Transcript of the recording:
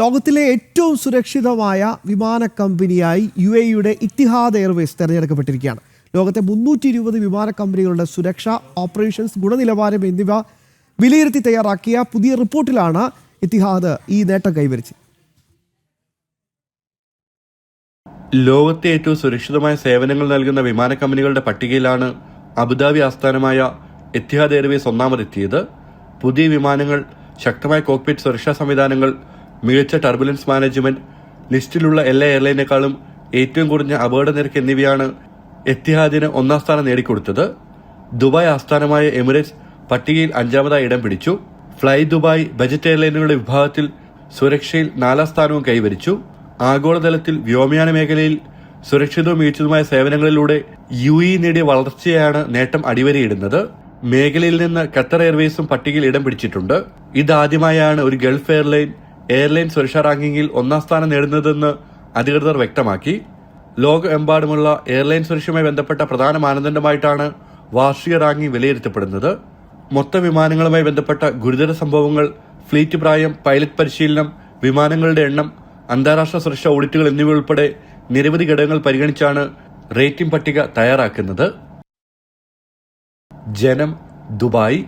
ലോകത്തിലെ ഏറ്റവും സുരക്ഷിതമായ വിമാന കമ്പനിയായി യു എയുടെ ഇത്തിഹാദ് എയർവേസ് തിരഞ്ഞെടുക്കപ്പെട്ടിരിക്കുകയാണ്. ലോകത്തെ മുന്നൂറ്റി ഇരുപത് വിമാന കമ്പനികളുടെ സുരക്ഷ ഓപ്പറേഷൻസ് ഗുണനിലവാരം എന്നിവ വിലയിരുത്തി തയ്യാറാക്കിയ പുതിയ റിപ്പോർട്ടിലാണ് ഇത്തിഹാദ് ഈ നേട്ടം കൈവരിച്ചത്. ലോകത്തെ ഏറ്റവും സുരക്ഷിതമായ സേവനങ്ങൾ നൽകുന്ന വിമാന കമ്പനികളുടെ പട്ടികയിലാണ് അബുദാബി ആസ്ഥാനമായ എത്തിഹാദ് എയർവേസ് ഒന്നാമതെത്തിയത്. പുതിയ വിമാനങ്ങൾ ശക്തമായ കോക്പിറ്റ് സുരക്ഷാ സംവിധാനങ്ങൾ മികച്ച ടർബുലൻസ് മാനേജ്മെന്റ് ലിസ്റ്റിലുള്ള എല്ലാ എയർലൈനേക്കാളും ഏറ്റവും കുറഞ്ഞ അപകട നിരക്ക് എന്നിവയാണ് എത്തിഹാദിന് ഒന്നാം സ്ഥാനം നേടിക്കൊടുത്തത്. ദുബായ് ആസ്ഥാനമായ എമിറേറ്റ്സ് പട്ടികയിൽ അഞ്ചാമതായി ഇടം പിടിച്ചു. ഫ്ലൈ ദുബായ് ബജറ്റ് എയർലൈനുകളുടെ വിഭാഗത്തിൽ സുരക്ഷയിൽ നാലാം സ്ഥാനവും കൈവരിച്ചു. ആഗോളതലത്തിൽ വ്യോമയാന മേഖലയിൽ സുരക്ഷിതവും മികച്ചതുമായ സേവനങ്ങളിലൂടെ യു ഇ നേടിയ വളർച്ചയാണ് നേട്ടം അടിവരയിടുന്നത്. മേഖലയിൽ നിന്ന് ഖത്തർ എയർവേസും പട്ടികയിൽ ഇടം പിടിച്ചിട്ടുണ്ട്. ഇതാദ്യമായാണ് ഒരു ഗൾഫ് എയർലൈൻ എയർലൈൻ സുരക്ഷാ റാങ്കിങ്ങിൽ ഒന്നാം സ്ഥാനം നേടുന്നതെന്ന് അധികൃതർ വ്യക്തമാക്കി. ലോകമെമ്പാടുമുള്ള എയർലൈൻ സുരക്ഷയുമായി ബന്ധപ്പെട്ട പ്രധാന മാനദണ്ഡമായിട്ടാണ് വാർഷിക റാങ്കിംഗ് വിലയിരുത്തപ്പെടുന്നത്. മൊത്ത വിമാനങ്ങളുമായി ബന്ധപ്പെട്ട ഗുരുതര സംഭവങ്ങൾ ഫ്ലീറ്റ് പ്രായം പൈലറ്റ് പരിശീലനം വിമാനങ്ങളുടെ എണ്ണം അന്താരാഷ്ട്ര സുരക്ഷാ ഓഡിറ്റുകൾ എന്നിവ ഉൾപ്പെടെ നിരവധി ഘടകങ്ങൾ പരിഗണിച്ചാണ് റേറ്റിംഗ് പട്ടിക തയ്യാറാക്കുന്നത്. ജനം ദുബായ്